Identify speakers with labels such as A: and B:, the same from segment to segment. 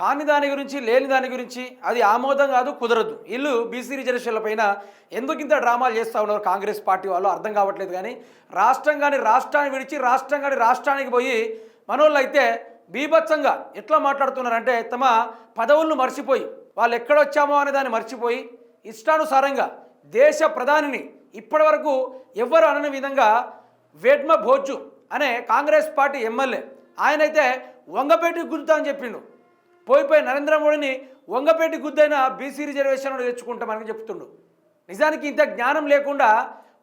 A: కాని దాని గురించి లేని దాని గురించి అది ఆమోదం కాదు కుదరదు. ఇల్లు బీసీ రిజర్వేషన్ల పైన ఎందుకు ఇంత డ్రామాలు చేస్తూ ఉన్నారు కాంగ్రెస్ పార్టీ వాళ్ళు? అర్థం కావట్లేదు కానీ రాష్ట్రం కానీ రాష్ట్రాన్ని విడిచి రాష్ట్రం కానీ రాష్ట్రానికి పోయి మనోళ్ళు అయితే బీభత్సంగా ఎట్లా మాట్లాడుతున్నారంటే తమ పదవులను మర్చిపోయి వాళ్ళు ఎక్కడొచ్చామో అనే దాన్ని మర్చిపోయి ఇష్టానుసారంగా దేశ ప్రధానిని ఇప్పటివరకు ఎవ్వరు అనని విధంగా వేడ్మ భోజు అనే కాంగ్రెస్ పార్టీ ఎమ్మెల్యే ఆయనైతే వంగపేటి గుద్దుతా అని చెప్పిండు. పోయిపోయి నరేంద్ర మోడీని వంగపేటి గుద్దైన బీసీ రిజర్వేషన్ తెచ్చుకుంటామని చెప్తుండు. నిజానికి ఇంత జ్ఞానం లేకుండా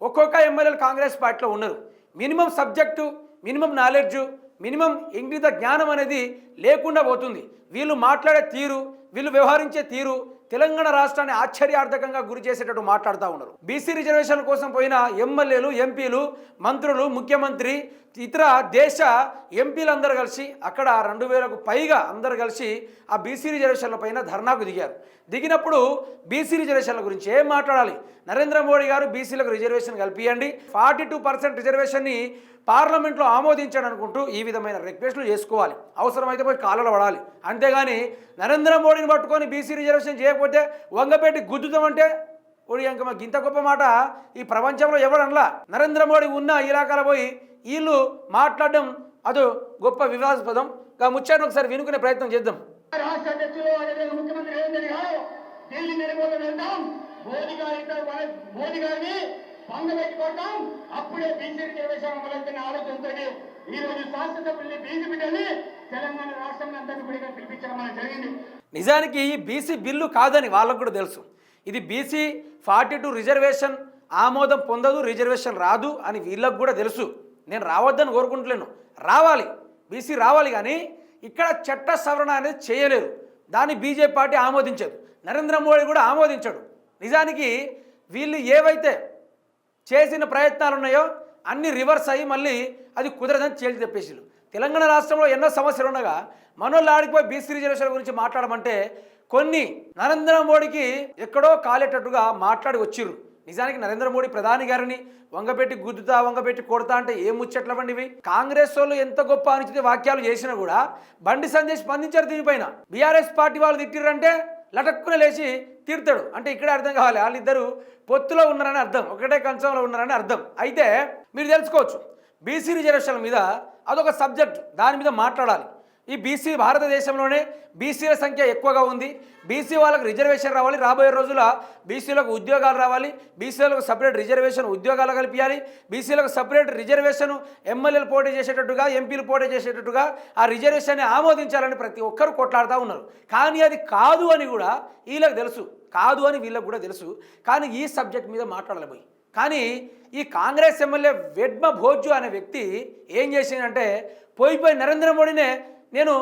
A: ఒక్కొక్క ఎమ్మెల్యేలు కాంగ్రెస్ పార్టీలో ఉన్నారు. Minimum subject minimum knowledge minimum ఇంగిత జ్ఞానం అనేది లేకుండా పోతుంది. వీళ్ళు మాట్లాడే తీరు వీళ్ళు వ్యవహరించే తీరు తెలంగాణ రాష్ట్రాన్ని ఆశ్చర్యార్థకంగా గురి చేసేటట్టు మాట్లాడుతూ ఉన్నారు. బీసీ రిజర్వేషన్ కోసం పోయిన ఎమ్మెల్యేలు ఎంపీలు మంత్రులు ముఖ్యమంత్రి ఇతర దేశ ఎంపీలందరూ కలిసి అక్కడ రెండు వేలకు పైగా అందరు కలిసి ఆ బీసీ రిజర్వేషన్ల పైన ధర్నాకు దిగారు. దిగినప్పుడు బీసీ రిజర్వేషన్ల గురించి ఏం మాట్లాడాలి? నరేంద్ర మోడీ గారు బీసీలకు రిజర్వేషన్ కల్పియండి. ఫార్టీ టూ పర్సెంట్ రిజర్వేషన్ని పార్లమెంట్లో ఆమోదించాడు అనుకుంటూ ఈ విధమైన రిక్వెస్ట్లు చేసుకోవాలి. అవసరమైతే పోయి కాళ్ళలో పడాలి. అంతేగాని నరేంద్ర మోడీని పట్టుకొని బీసీ రిజర్వేషన్ చేయకపోతే వంగపెట్టి గుద్దుతామంటే ఓడి ఇంక గింత గొప్ప మాట ఈ ప్రపంచంలో ఎవడనలా నరేంద్ర మోడీ ఉన్న ఇలాకాల పోయి వీళ్ళు మాట్లాడడం అదో గొప్ప వివాదాస్పదం. గా ముచ్చాన్ని ఒకసారి వినుకునే ప్రయత్నం చేద్దాం.
B: రాష్ట్ర అధ్యక్షులు ముఖ్యమంత్రి రేవంత్ రెడ్డి గారు ఢిల్లీ గారి గారిని పంగబెట్టి కొడతాం అప్పుడే బీసీ రిజర్వేషన్ అమలవుతున్న ఆలోచనతో ఈ రోజు శాసనసభ్యుల్ని బీసీ బిడ్డల్ని తెలంగాణ రాష్ట్రం అంతటి కూడా పిలిపించడం జరిగింది.
A: నిజానికి ఈ బీసీ బిల్లు కాదని వాళ్ళకు కూడా తెలుసు. ఇది బీసీ ఫార్టీ టూ రిజర్వేషన్ ఆమోదం పొందదు రిజర్వేషన్ రాదు అని వీళ్ళకు కూడా తెలుసు. నేను రావద్దని కోరుకుంటలేను. రావాలి. బీసీ రావాలి కానీ ఇక్కడ చట్ట సవరణ అనేది చేయలేరు. దాన్ని బీజేపీ పార్టీ ఆమోదించదు. నరేంద్ర మోడీ కూడా ఆమోదించడు. నిజానికి వీళ్ళు ఏవైతే చేసిన ప్రయత్నాలు ఉన్నాయో అన్ని రివర్స్ అయ్యి మళ్ళీ అది కుదరదని చేతి చెప్పేసి తెలంగాణ రాష్ట్రంలో ఎన్నో సమస్యలు ఉండగా మనోళ్ళు ఆడిపోయి బీసీ రిజర్వేషన్ గురించి మాట్లాడమంటే కొన్ని నరేంద్ర మోడీకి ఎక్కడో కాలేటట్టుగా మాట్లాడి వచ్చిర్రు. నిజానికి నరేంద్ర మోడీ ప్రధాని గారిని వంగపెట్టి గుద్దుతా వంగపెట్టి కొడతా అంటే ఏం ముచ్చట్లవండి ఇవి? కాంగ్రెస్ వాళ్ళు ఎంత గొప్ప అనుచిత వాక్యాలు చేసినా కూడా బండి సంజయ్ స్పందించారు దీనిపైన. బీఆర్ఎస్ పార్టీ వాళ్ళు తిట్టిర్రంటే లటక్కున లేచి తీర్తాడు. అంటే ఇక్కడే అర్థం కావాలి. వాళ్ళిద్దరూ పొత్తులో ఉన్నారని అర్థం. ఒకటే కంచంలో ఉన్నారని అర్థం. అయితే మీరు తెలుసుకోవచ్చు. బీసీ రిజర్వేషన్ల మీద అదొక సబ్జెక్ట్. దాని మీద మాట్లాడాలి. ఈ బీసీ భారతదేశంలోనే బీసీల సంఖ్య ఎక్కువగా ఉంది. బీసీ వాళ్ళకి రిజర్వేషన్ రావాలి. రాబోయే రోజుల బీసీలకు ఉద్యోగాలు రావాలి. బీసీలకు సపరేట్ రిజర్వేషన్ ఉద్యోగాలు కల్పించాలి. బీసీలకు సపరేట్ రిజర్వేషన్ ఎమ్మెల్యేలు పోటీ చేసేటట్టుగా ఎంపీలు పోటీ చేసేటట్టుగా ఆ రిజర్వేషన్ని ఆమోదించాలని ప్రతి ఒక్కరు కొట్లాడుతూ ఉన్నారు. కానీ అది కాదు అని కూడా వీళ్ళకి తెలుసు. కాదు అని వీళ్ళకి కూడా తెలుసు. కానీ ఈ సబ్జెక్ట్ మీద మాట్లాడలేబోయి కానీ ఈ కాంగ్రెస్ ఎమ్మెల్యే వెడ్మ భోజు అనే వ్యక్తి ఏం చేసిందంటే పోయిపోయి నరేంద్ర మోడీనే నేను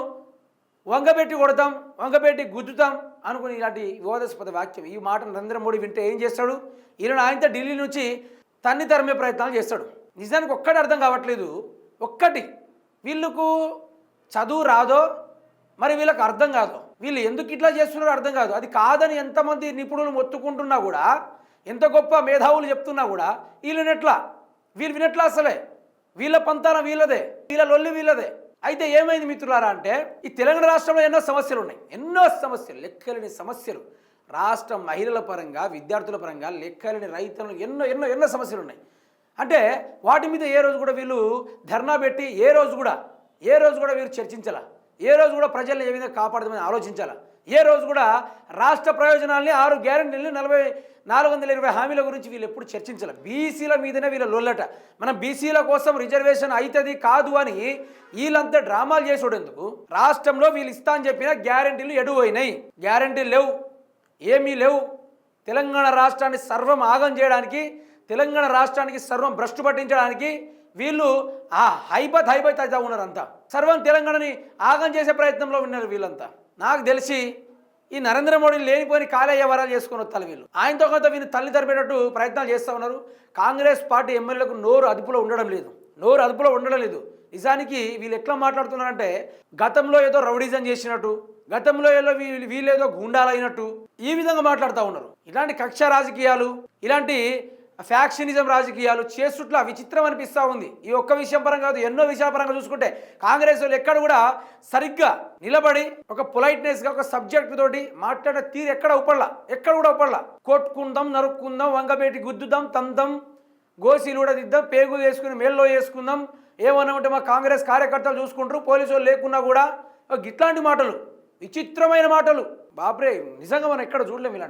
A: వంగబెట్టి కొడతాం వంగబెట్టి గుద్దుతాం అనుకుని ఇలాంటి వివాదాస్పద వాక్యం. ఈ మాట నరేంద్ర మోడీ వింటే ఏం చేస్తాడు? ఈయన ఆయనతో ఢిల్లీ నుంచి తన్ని తరిమే ప్రయత్నాలు చేస్తాడు. నిజానికి ఒక్కటి అర్థం కావట్లేదు. ఒక్కటి. వీళ్ళకు చదువు రాదో మరి వీళ్ళకి అర్థం కాదు వీళ్ళు ఎందుకు ఇట్లా చేస్తున్నారో అర్థం కాదు. అది కాదని ఎంతమంది నిపుణులు మొత్తుకుంటున్నా కూడా ఎంత గొప్ప మేధావులు చెప్తున్నా కూడా వీళ్ళు వినట్లా. వీళ్ళు వినట్లా అసలే. వీళ్ళ పంతాన వీళ్ళదే. వీళ్ళ లొల్లి వీళ్ళదే. అయితే ఏమైంది మిత్రులారా అంటే ఈ తెలంగాణ రాష్ట్రంలో ఎన్నో సమస్యలు ఉన్నాయి ఎన్నో సమస్యలు లెక్కలేని సమస్యలు. రాష్ట్ర మహిళల పరంగా విద్యార్థుల పరంగా లెక్కలేని రైతులు ఎన్నో ఎన్నో ఎన్నో సమస్యలు ఉన్నాయి అంటే వాటి మీద ఏ రోజు కూడా వీళ్ళు ధర్నా పెట్టి ఏ రోజు కూడా ఏ రోజు కూడా వీరు చర్చించాలా. ఏ రోజు కూడా ప్రజల్ని ఏ విధంగా కాపాడదామని ఆలోచించాలా. ఏ రోజు కూడా రాష్ట్ర ప్రయోజనాల్ని ఆరు గ్యారెంటీలని నలభై నాలుగు వందల ఇరవై హామీల గురించి వీళ్ళు ఎప్పుడు చర్చించాలి. బీసీల మీదనే వీళ్ళ లొల్లట. మనం బీసీల కోసం రిజర్వేషన్ అవుతుంది కాదు అని వీళ్ళంతా డ్రామాలు చేసేటందుకు రాష్ట్రంలో వీళ్ళు ఇస్తా అని చెప్పిన గ్యారెంటీలు ఎడువైనాయి గ్యారంటీలు గ్యారెంటీలు లేవు. ఏమీ లేవు. తెలంగాణ రాష్ట్రాన్ని సర్వం ఆగం చేయడానికి తెలంగాణ రాష్ట్రానికి సర్వం భ్రష్టు పట్టించడానికి వీళ్ళు ఆ హైబత్ హైబత్ అయితే ఉన్నారంతా. సర్వం తెలంగాణని ఆగం చేసే ప్రయత్నంలో ఉన్నారు వీళ్ళంతా. నాకు తెలిసి ఈ నరేంద్ర మోడీని లేనిపోయిన కాలేయ వరాలు చేసుకొని వస్తారు వీళ్ళు. ఆయనతో కొంత వీళ్ళు తల్లి తరిపేటట్టు ప్రయత్నాలు చేస్తూ ఉన్నారు కాంగ్రెస్ పార్టీ ఎమ్మెల్యేలకు నోరు అదుపులో ఉండడం లేదు. నోరు అదుపులో ఉండడం లేదు. నిజానికి వీళ్ళు ఎట్లా మాట్లాడుతున్నారంటే గతంలో ఏదో రౌడిజం చేసినట్టు గతంలో ఏదో వీళ్ళు వీళ్ళేదో గుండాలైనట్టు ఈ విధంగా మాట్లాడుతూ ఉన్నారు. ఇలాంటి కక్ష రాజకీయాలు ఇలాంటి ఫ్యాక్షనిజం రాజకీయాలు చేస్తుట్లా విచిత్రం అనిపిస్తూ ఉంది. ఈ ఒక్క విషయం పరంగా కాదు ఎన్నో విషయాల పరంగా చూసుకుంటే కాంగ్రెస్ వాళ్ళు ఎక్కడ కూడా సరిగ్గా నిలబడి ఒక పొలైట్నెస్గా ఒక సబ్జెక్ట్ తోటి మాట్లాడే తీరు ఎక్కడ ఉపడలా ఎక్కడ కూడా ఉపడలా కొట్టుకుందాం నరుక్కుందాం వంగబేటి గుద్దుదాం తందాం గోసీలు కూడా దిద్దాం పేగు వేసుకుని మేల్లో వేసుకుందాం. ఏమన్నా ఉంటే మా కాంగ్రెస్ కార్యకర్తలు చూసుకుంటారు పోలీసు వాళ్ళు లేకున్నా కూడా. ఇట్లాంటి మాటలు విచిత్రమైన మాటలు. బాబ్రే నిజంగా మనం ఎక్కడ చూడలేము ఇలాంటి